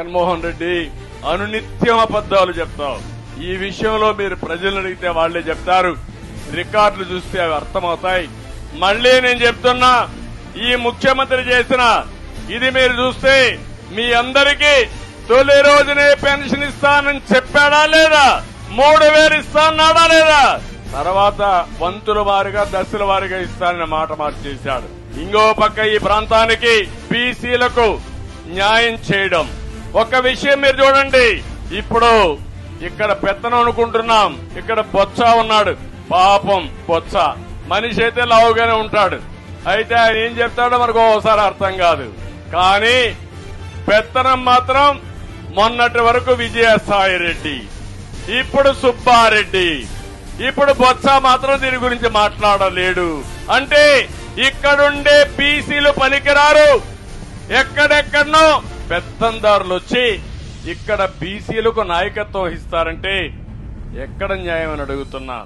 జగన్మోహన్ రెడ్డి అనునిత్యం అబద్దాలు చెప్తావు. ఈ విషయంలో మీరు ప్రజలు అడిగితే వాళ్ళే చెప్తారు. రికార్డులు చూస్తే అవి అర్థమవుతాయి. మళ్ళీ నేను చెప్తున్నా ఈ ముఖ్యమంత్రి చేసిన ఇది మీరు చూస్తే మీ అందరికీ తొలి రోజునే పెన్షన్ ఇస్తానని చెప్పాడా లేదా? మూడు వేలు ఇస్తానన్నాడా లేదా? తర్వాత వంతుల వారిగా దశల వారిగా ఇస్తానని మాట మార్చేశాడు. ఇంకో పక్క ఈ ప్రాంతానికి బీసీలకు న్యాయం చేయడం. ఒక విషయం మీరు చూడండి. ఇప్పుడు ఇక్కడ పెత్తనం అనుకుంటున్నాం. ఇక్కడ బొత్స ఉన్నాడు. పాపం బొత్స. మనిషి అయితే లావుగానే ఉంటాడు. అయితే ఆయన ఏం చెప్తాడో మనకు ఒకసారి అర్థం కాదు. కానీ పెత్తనం మాత్రం మొన్నటి వరకు విజయసాయి రెడ్డి. ఇప్పుడు సుబ్బారెడ్డి. ఇప్పుడు బొత్స మాత్రం దీని గురించి మాట్లాడలేడు. అంటే ఇక్కడుండే బీసీలు పనికిరారు. ఎక్కడెక్కడనో పెత్తందారులు వచ్చి ఇక్కడ బీసీలకు నాయకత్వం వహిస్తారంటే ఎక్కడ న్యాయం అని అడుగుతున్నా